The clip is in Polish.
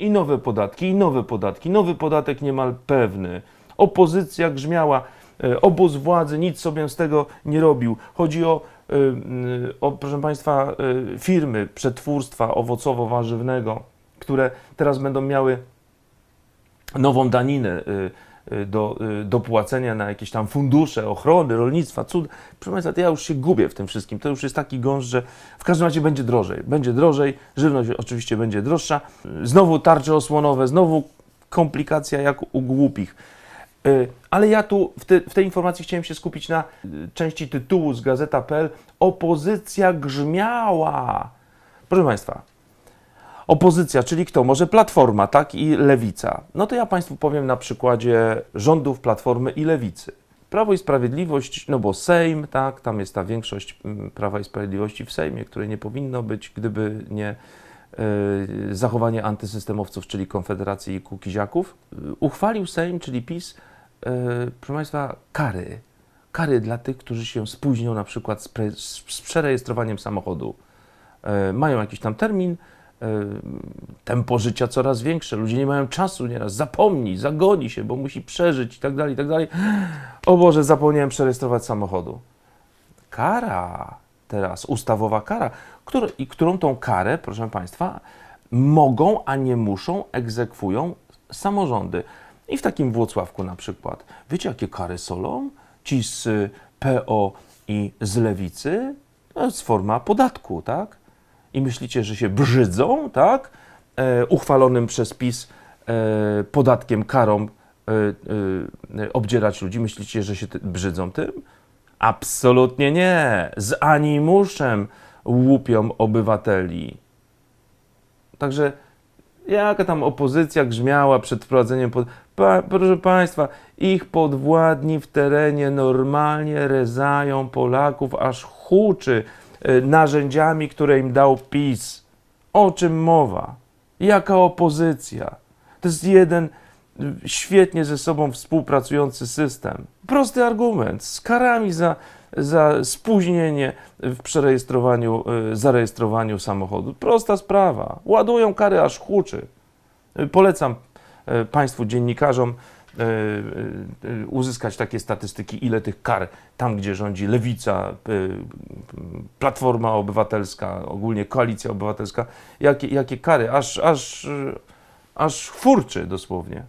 I nowe podatki, i nowe podatki, nowy podatek niemal pewny. Opozycja grzmiała, e, obóz władzy nic sobie z tego nie robił. Chodzi o, e, mm, o proszę Państwa, e, firmy przetwórstwa owocowo-warzywnego, które teraz będą miały nową daninę do, y, do płacenia na jakieś tam fundusze ochrony, rolnictwa, cud. Proszę Państwa, to ja już się gubię w tym wszystkim. To już jest taki gąszcz, że w każdym razie będzie drożej. Będzie drożej, żywność oczywiście będzie droższa. Znowu tarcze osłonowe, znowu komplikacja jak u głupich. Y, Ale ja tu w, te, w tej informacji chciałem się skupić na y, części tytułu z gazeta.pl. Opozycja grzmiała. Proszę Państwa, Opozycja, czyli kto? Może Platforma, tak? I Lewica. No to ja Państwu powiem na przykładzie rządów Platformy i Lewicy. Prawo i Sprawiedliwość, no bo Sejm, tak? Tam jest ta większość mm, Prawa i Sprawiedliwości w Sejmie, której nie powinno być, gdyby nie y, zachowanie antysystemowców, czyli Konfederacji i Kukiziaków. Y, Uchwalił Sejm, czyli PiS, y, proszę Państwa, kary. Kary dla tych, którzy się spóźnią na przykład z, pre, z przerejestrowaniem samochodu. Y, mają jakiś tam termin, tempo życia coraz większe, ludzie nie mają czasu nieraz, zapomni, zagoni się, bo musi przeżyć i tak dalej, i tak dalej. O Boże, zapomniałem przerejestrować samochodu. Kara teraz, ustawowa kara, któr, i którą tą karę, proszę Państwa, mogą, a nie muszą, egzekwują samorządy. I w takim Włocławku na przykład. Wiecie, jakie kary solą? Ci z PO i z Lewicy? To jest forma podatku, tak? I myślicie, że się brzydzą, tak? E, uchwalonym przez PiS e, podatkiem, karą e, e, obdzierać ludzi. Myślicie, że się ty, brzydzą tym? Absolutnie nie. Z animuszem łupią obywateli. Także jaka tam opozycja grzmiała przed wprowadzeniem. Pod... Pa, proszę Państwa, ich podwładni w terenie normalnie rezają Polaków, aż huczy narzędziami, które im dał PiS. O czym mowa? Jaka opozycja? To jest jeden y, świetnie ze sobą współpracujący system. Prosty argument. Z karami za, za spóźnienie w przerejestrowaniu, y, zarejestrowaniu samochodu. Prosta sprawa. Ładują kary aż huczy. Y, Polecam y, Państwu, dziennikarzom, y, y, y, uzyskać takie statystyki, ile tych kar tam, gdzie rządzi lewica, y, Platforma Obywatelska, ogólnie Koalicja Obywatelska, jakie, jakie kary, aż, aż, aż furczy dosłownie.